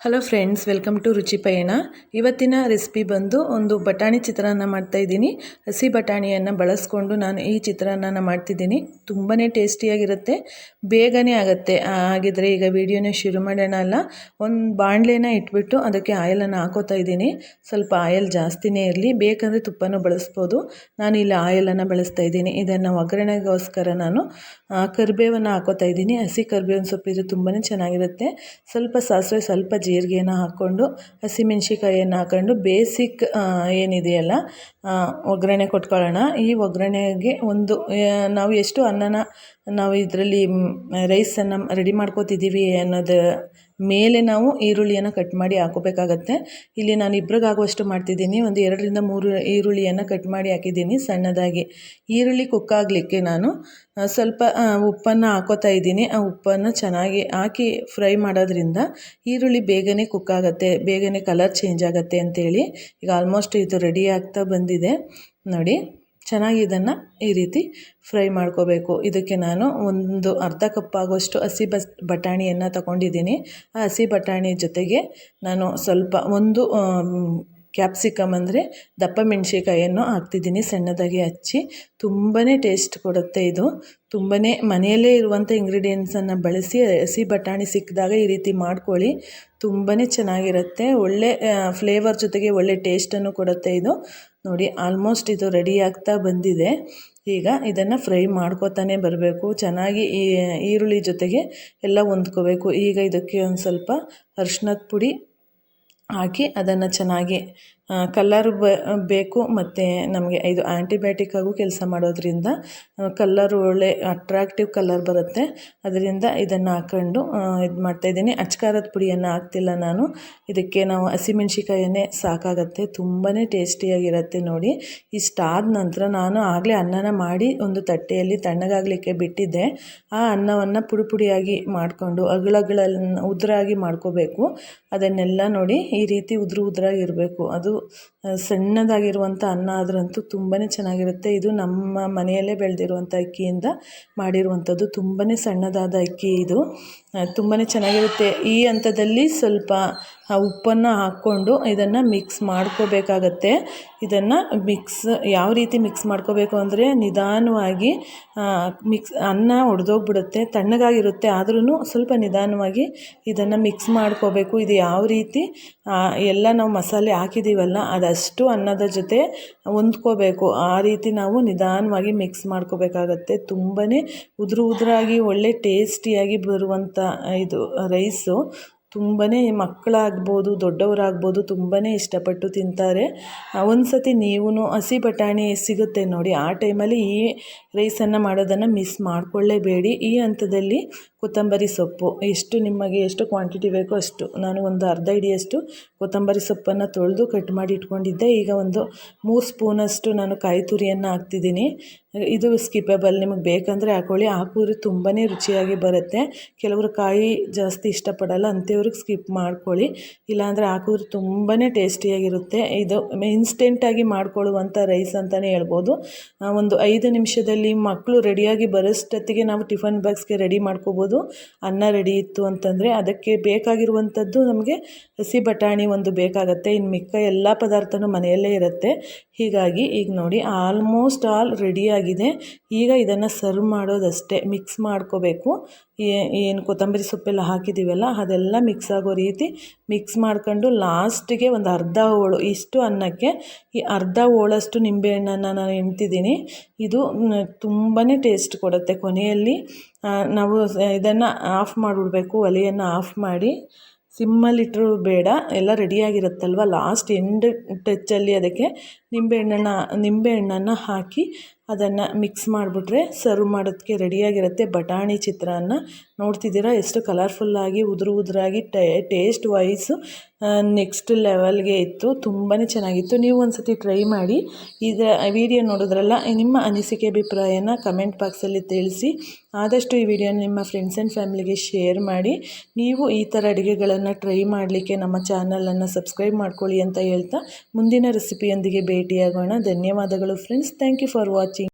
Hello friends welcome to ರುಚಿ ಪಯಣ ಇವತ್ತಿನ ರೆಸಿಪಿ ಬಂದು ಒಂದು ಬಟಾಣಿ ಚಿತ್ರಾನ್ನ ಮಾಡ್ತಾಯಿದ್ದೀನಿ ಹಸಿ ಬಟಾಣಿಯನ್ನು ಬಳಸ್ಕೊಂಡು ನಾನು ಈ ಚಿತ್ರಾನ್ನ ಮಾಡ್ತಿದ್ದೀನಿ. ತುಂಬಾ ಟೇಸ್ಟಿಯಾಗಿರುತ್ತೆ, ಬೇಗನೆ ಆಗುತ್ತೆ. ಹಾಗಿದ್ರೆ ಈಗ ವಿಡಿಯೋನ ಶುರು ಮಾಡೋಣ ಅಲ್ಲ. ಒಂದು ಬಾಣಲೆನ ಇಟ್ಬಿಟ್ಟು ಅದಕ್ಕೆ ಆಯಲನ್ನು ಹಾಕೋತಾ ಇದ್ದೀನಿ. ಸ್ವಲ್ಪ ಆಯಲ್ ಜಾಸ್ತಿನೇ ಇರಲಿ, ಬೇಕಂದರೆ ತುಪ್ಪನೂ ಬಳಸ್ಬೋದು. ನಾನು ಇಲ್ಲಿ ಆಯಲನ್ನು ಬಳಸ್ತಾ ಇದ್ದೀನಿ. ಇದನ್ನು ಒಗ್ಗರಣೆಗೋಸ್ಕರ ನಾನು ಕರಿಬೇವನ್ನು ಹಾಕೋತಾ ಇದ್ದೀನಿ. ಹಸಿ ಕರಿಬೇವಿನ ಸೊಪ್ಪಿದ್ರೆ ತುಂಬಾ ಚೆನ್ನಾಗಿರುತ್ತೆ. ಸ್ವಲ್ಪ ಸಾಸಿವೆ, ಸ್ವಲ್ಪ ಜೀರಿಗೆನ ಹಾಕ್ಕೊಂಡು ಹಸಿಮೆಣ್ಸಿಕಾಯನ್ನು ಹಾಕ್ಕೊಂಡು ಬೇಸಿಕ್ ಏನಿದೆಯಲ್ಲ ಒಗ್ಗರಣೆ ಕೊಟ್ಕೊಳ್ಳೋಣ. ಈ ಒಗ್ಗರಣೆಗೆ ಒಂದು ನಾವು ಎಷ್ಟು ಅನ್ನನ, ನಾವು ಇದರಲ್ಲಿ ರೈಸನ್ನು ರೆಡಿ ಮಾಡ್ಕೋತಿದ್ದೀವಿ ಅನ್ನೋದು ಮೇಲೆ ನಾವು ಈರುಳ್ಳಿಯನ್ನು ಕಟ್ ಮಾಡಿ ಹಾಕೋಬೇಕಾಗತ್ತೆ. ಇಲ್ಲಿ ನಾನು ಇಬ್ರಿಗಾಗುವಷ್ಟು ಮಾಡ್ತಿದ್ದೀನಿ. ಒಂದು ಎರಡರಿಂದ ಮೂರು ಈರುಳ್ಳಿಯನ್ನು ಕಟ್ ಮಾಡಿ ಹಾಕಿದ್ದೀನಿ ಸಣ್ಣದಾಗಿ. ಈರುಳ್ಳಿ ಕುಕ್ಕಾಗಲಿಕ್ಕೆ ನಾನು ಸ್ವಲ್ಪ ಉಪ್ಪನ್ನು ಹಾಕೋತಾ ಇದ್ದೀನಿ. ಆ ಉಪ್ಪನ್ನು ಚೆನ್ನಾಗಿ ಹಾಕಿ ಫ್ರೈ ಮಾಡೋದ್ರಿಂದ ಈರುಳ್ಳಿ ಬೇಗನೆ ಕುಕ್ಕಾಗತ್ತೆ ಬೇಗನೆ ಕಲರ್ ಚೇಂಜ್ ಆಗುತ್ತೆ ಅಂತೇಳಿ ಈಗ ಆಲ್ಮೋಸ್ಟ್ ಇದು ರೆಡಿ ಆಗ್ತಾ ಬಂದಿದೆ. ನೋಡಿ. ಚೆನ್ನಾಗಿ ಇದನ್ನು ಈ ರೀತಿ ಫ್ರೈ ಮಾಡ್ಕೋಬೇಕು. ಇದಕ್ಕೆ ನಾನು ಒಂದು ಅರ್ಧ ಕಪ್ ಆಗುವಷ್ಟು ಹಸಿ ಬಸ್, ಬಟಾಣಿಯನ್ನು ತಗೊಂಡಿದ್ದೀನಿ. ಆ ಹಸಿ ಬಟಾಣಿ ಜೊತೆಗೆ ನಾನು ಸ್ವಲ್ಪ ಒಂದು ಕ್ಯಾಪ್ಸಿಕಮ್ ಅಂದರೆ ದಪ್ಪ ಮೆಣಸಿಕಾಯನ್ನು ಹಾಕ್ತಿದ್ದೀನಿ. ಸಣ್ಣದಾಗಿ ಹಚ್ಚಿ ತುಂಬಾ ಟೇಸ್ಟ್ ಕೊಡುತ್ತೆ ಇದು. ತುಂಬಾ ಮನೆಯಲ್ಲೇ ಇರುವಂಥ ಇಂಗ್ರೀಡಿಯೆಂಟ್ಸನ್ನು ಬಳಸಿ ಹಸಿ ಬಟಾಣಿ ಸಿಕ್ಕಿದಾಗ ಈ ರೀತಿ ಮಾಡ್ಕೊಳ್ಳಿ. ತುಂಬಾ ಚೆನ್ನಾಗಿರುತ್ತೆ. ಒಳ್ಳೆ ಫ್ಲೇವರ್ ಜೊತೆಗೆ ಒಳ್ಳೆ ಟೇಸ್ಟನ್ನು ಕೊಡುತ್ತೆ ಇದು. ನೋಡಿ ಆಲ್ಮೋಸ್ಟ್ ಇದು ರೆಡಿ ಆಗ್ತಾ ಬಂದಿದೆ. ಈಗ ಇದನ್ನು ಫ್ರೈ ಮಾಡ್ಕೋತಾನೆ ಬರಬೇಕು. ಚೆನ್ನಾಗಿ ಈ ಈರುಳ್ಳಿ ಜೊತೆಗೆ ಎಲ್ಲ ಹೊಂದ್ಕೋಬೇಕು. ಈಗ ಇದಕ್ಕೆ ಒಂದು ಸ್ವಲ್ಪ ಅರ್ಶಿನದ ಪುಡಿ ಹಾಕಿ ಅದನ್ನು ಚೆನ್ನಾಗಿ ಕಲ್ಲರ್ ಬೇಕು ಮತ್ತು ನಮಗೆ ಇದು ಆ್ಯಂಟಿಬಯೋಟಿಕ್ ಆಗೂ ಕೆಲಸ ಮಾಡೋದ್ರಿಂದ ಕಲ್ಲರ್ ಒಳ್ಳೆ ಅಟ್ರಾಕ್ಟಿವ್ ಕಲ್ಲರ್ ಬರುತ್ತೆ. ಅದರಿಂದ ಇದನ್ನು ಹಾಕ್ಕೊಂಡು ಇದು ಮಾಡ್ತಾಯಿದ್ದೀನಿ ಅಚ್ಕಾರದ ಪುಡಿಯನ್ನು ಹಾಕ್ತಿಲ್ಲ ನಾನು. ಇದಕ್ಕೆ ನಾವು ಹಸಿಮೆಣ್ಸಿಕಾಯನ್ನೇ ಸಾಕಾಗತ್ತೆ. ತುಂಬಾ ಟೇಸ್ಟಿಯಾಗಿರುತ್ತೆ ನೋಡಿ. ಇಷ್ಟಾದ ನಂತರ ನಾನು ಆಗಲೇ ಅನ್ನನ ಮಾಡಿ ಒಂದು ತಟ್ಟೆಯಲ್ಲಿ ತಣ್ಣಗಾಗಲಿಕ್ಕೆ ಬಿಟ್ಟಿದ್ದೆ. ಆ ಅನ್ನವನ್ನು ಪುಡಿ ಪುಡಿಯಾಗಿ ಮಾಡಿಕೊಂಡು ಅಗಳಗಳನ್ನು ಉದುರಾಗಿ ಮಾಡ್ಕೋಬೇಕು. ಅದನ್ನೆಲ್ಲ ನೋಡಿ ಈ ರೀತಿ ಉದುರು ಉದುರಾಗಿರಬೇಕು. ಅದು ಸಣ್ಣದಾಗಿರುವಂಥ ಅನ್ನ ಆದ್ರಂತೂ ತುಂಬಾ ಚೆನ್ನಾಗಿರುತ್ತೆ. ಇದು ನಮ್ಮ ಮನೆಯಲ್ಲೇ ಬೆಳೆದಿರುವಂಥ ಅಕ್ಕಿಯಿಂದ ಮಾಡಿರುವಂಥದ್ದು. ತುಂಬಾ ಸಣ್ಣದಾದ ಅಕ್ಕಿ ಇದು. ತುಂಬಾ ಚೆನ್ನಾಗಿರುತ್ತೆ. ಈ ಹಂತದಲ್ಲಿ ಸ್ವಲ್ಪ ಉಪ್ಪನ್ನು ಹಾಕ್ಕೊಂಡು ಇದನ್ನು ಮಿಕ್ಸ್ ಮಾಡ್ಕೋಬೇಕಾಗತ್ತೆ. ಇದನ್ನು ಮಿಕ್ಸ್ ಯಾವ ರೀತಿ ಮಿಕ್ಸ್ ಮಾಡ್ಕೋಬೇಕು ಅಂದರೆ ನಿಧಾನವಾಗಿ ಮಿಕ್ಸ್ ಅನ್ನ ಒಡೆದೋಗ್ಬಿಡುತ್ತೆ. ತಣ್ಣಗಾಗಿರುತ್ತೆ ಆದ್ರೂ ಸ್ವಲ್ಪ ನಿಧಾನವಾಗಿ ಇದನ್ನು ಮಿಕ್ಸ್ ಮಾಡ್ಕೋಬೇಕು. ಇದು ಯಾವ ರೀತಿ ಎಲ್ಲ ನಾವು ಮಸಾಲೆ ಹಾಕಿದ್ದೀವಲ್ಲ ಅದಷ್ಟು ಅನ್ನದ ಜೊತೆ ಹೊಂದ್ಕೋಬೇಕು. ಆ ರೀತಿ ನಾವು ನಿಧಾನವಾಗಿ ಮಿಕ್ಸ್ ಮಾಡ್ಕೋಬೇಕಾಗತ್ತೆ. ತುಂಬಾ ಉದುರು ಉದುರಾಗಿ, ಒಳ್ಳೆ ಟೇಸ್ಟಿಯಾಗಿ ಬರುವಂಥ ಇದು ರೈಸು ತುಂಬಾ ಮಕ್ಕಳಾಗ್ಬೋದು, ದೊಡ್ಡವರಾಗ್ಬೋದು ತುಂಬಾ ಇಷ್ಟಪಟ್ಟು ತಿಂತಾರೆ. ಒಂದು ಸತಿ ನೀವು ಹಸಿ ಬಟಾಣಿ ಸಿಗುತ್ತೆ ನೋಡಿ, ಆ ಟೈಮಲ್ಲಿ ಈ ರೈಸನ್ನು ಮಾಡೋದನ್ನು ಮಿಸ್ ಮಾಡಿಕೊಳ್ಳೇಬೇಡಿ. ಈ ಹಂತದಲ್ಲಿ ಕೊತ್ತಂಬರಿ ಸೊಪ್ಪು, ಎಷ್ಟು ನಿಮಗೆ ಎಷ್ಟು ಕ್ವಾಂಟಿಟಿ ಬೇಕೋ ಅಷ್ಟು. ನಾನು ಒಂದು ಅರ್ಧ ಹಿಡಿಯಷ್ಟು ಕೊತ್ತಂಬರಿ ಸೊಪ್ಪನ್ನು ತೊಳೆದು ಕಟ್ ಮಾಡಿ ಇಟ್ಕೊಂಡಿದ್ದೆ. ಈಗ ಒಂದು ಮೂರು ಸ್ಪೂನಷ್ಟು ನಾನು ಕಾಯಿ ತುರಿಯನ್ನು ಹಾಕ್ತಿದ್ದೀನಿ. ಇದು ಸ್ಕಿಪೇಬಲ್, ನಿಮಗೆ ಬೇಕಂದರೆ ಹಾಕೊಳ್ಳಿ. ಹಾಕಿದ್ರೆ ತುಂಬಾ ರುಚಿಯಾಗಿ ಬರುತ್ತೆ. ಕೆಲವರು ಕಾಯಿ ಜಾಸ್ತಿ ಇಷ್ಟಪಡಲ್ಲ ಅಂಥವ್ರಿಗೆ ಸ್ಕಿಪ್ ಮಾಡ್ಕೊಳ್ಳಿ. ಇಲ್ಲಾಂದರೆ ಹಾಕಿದ್ರೆ ತುಂಬಾ ಟೇಸ್ಟಿಯಾಗಿರುತ್ತೆ. ಇದು ಇನ್ಸ್ಟೆಂಟಾಗಿ ಮಾಡ್ಕೊಳ್ಳುವಂಥ ರೈಸ್ ಅಂತಲೇ ಹೇಳ್ಬೋದು. ಒಂದು ಐದು ನಿಮಿಷದಲ್ಲಿ ಮಕ್ಕಳು ರೆಡಿಯಾಗಿ ಬರೋಷ್ಟೊತ್ತಿಗೆ ನಾವು ಟಿಫನ್ ಬಾಕ್ಸ್ಗೆ ರೆಡಿ ಮಾಡ್ಕೋಬೋದು. ಅನ್ನ ರೆಡಿ ಇತ್ತು ಅಂತಂದರೆ ಅದಕ್ಕೆ ಬೇಕಾಗಿರುವಂಥದ್ದು ನಮಗೆ ಹಸಿ ಬಟಾಣಿ ಒಂದು ಬೇಕಾಗತ್ತೆ. ಇನ್ನು ಮಿಕ್ಕ ಎಲ್ಲ ಪದಾರ್ಥನೂ ಮನೆಯಲ್ಲೇ ಇರುತ್ತೆ. ಹೀಗಾಗಿ ಈಗ ನೋಡಿ ಆಲ್ಮೋಸ್ಟ್ ಆಲ್ ರೆಡಿಯಾಗಿದೆ ಈಗ ಇದನ್ನು ಸರ್ವ್ ಮಾಡೋದಷ್ಟೇ. ಮಿಕ್ಸ್ ಮಾಡ್ಕೋಬೇಕು. ಏನು ಕೊತ್ತಂಬರಿ ಸೊಪ್ಪೆಲ್ಲ ಹಾಕಿದ್ದೀವಲ್ಲ ಅದೆಲ್ಲ ಮಿಕ್ಸ್ ಆಗೋ ರೀತಿ ಮಿಕ್ಸ್ ಮಾಡ್ಕೊಂಡು ಲಾಸ್ಟಿಗೆ ಒಂದು ಅರ್ಧ ಹೋಳು, ಇಷ್ಟು ಅನ್ನಕ್ಕೆ ಈ ಅರ್ಧ ಹೋಳಷ್ಟು ನಿಂಬೆಹಣ್ಣನ್ನು ನಾನು ಹಿಂಡ್ತಿದ್ದೀನಿ ಇದು ತುಂಬಾ ಟೇಸ್ಟ್ ಕೊಡುತ್ತೆ ಕೊನೆಯಲ್ಲಿ. ನಾವು ಇದನ್ನು ಆಫ್ ಮಾಡಿಬಿಡ್ಬೇಕು, ಒಲೆಯನ್ನು ಆಫ್ ಮಾಡಿ. ಸಿಮ್ಮಲ್ಲಿಟ್ಟರು ಬೇಡ, ಎಲ್ಲ ರೆಡಿಯಾಗಿರುತ್ತಲ್ವ? ಲಾಸ್ಟ್ ಎಂಡ್ ಟಚ್ಚಲ್ಲಿ ಅದಕ್ಕೆ ನಿಂಬೆಹಣ್ಣನ್ನು ನಿಂಬೆಹಣ್ಣನ್ನು ಹಾಕಿ ಅದನ್ನು ಮಿಕ್ಸ್ ಮಾಡಿಬಿಟ್ರೆ ಸರ್ವ್ ಮಾಡೋದಕ್ಕೆ ರೆಡಿಯಾಗಿರುತ್ತೆ ಬಟಾಣಿ ಚಿತ್ರಾನ್ನ. ನೋಡ್ತಿದ್ದೀರಾ ಎಷ್ಟು ಕಲರ್ಫುಲ್ಲಾಗಿ ಉದುರು ಉದುರಾಗಿ ಟೇಸ್ಟ್ ವೈಸು ನೆಕ್ಸ್ಟ್ ಲೆವೆಲ್ಗೆ ಇತ್ತು. ತುಂಬಾ ಚೆನ್ನಾಗಿತ್ತು. ನೀವು ಒಂದು ಸತಿ ಟ್ರೈ ಮಾಡಿ ಇದರ ವಿಡಿಯೋ ನೋಡಿದ್ರಲ್ಲ ನಿಮ್ಮ ಅನಿಸಿಕೆ ಅಭಿಪ್ರಾಯನ ಕಮೆಂಟ್ ಬಾಕ್ಸಲ್ಲಿ ತಿಳಿಸಿ. ಆದಷ್ಟು ಈ ವಿಡಿಯೋನ ನಿಮ್ಮ ಫ್ರೆಂಡ್ಸ್ ಆ್ಯಂಡ್ ಫ್ಯಾಮಿಲಿಗೆ ಶೇರ್ ಮಾಡಿ. ನೀವು ಈ ಥರ ಅಡುಗೆಗಳನ್ನು ಟ್ರೈ ಮಾಡಲಿಕ್ಕೆ ನಮ್ಮ ಚಾನಲನ್ನು ಸಬ್ಸ್ಕ್ರೈಬ್ ಮಾಡ್ಕೊಳ್ಳಿ ಅಂತ ಹೇಳ್ತಾ ಮುಂದಿನ ರೆಸಿಪಿಯೊಂದಿಗೆ ಭೇಟಿಯಾಗೋಣ. ಧನ್ಯವಾದಗಳು friends thank you for watching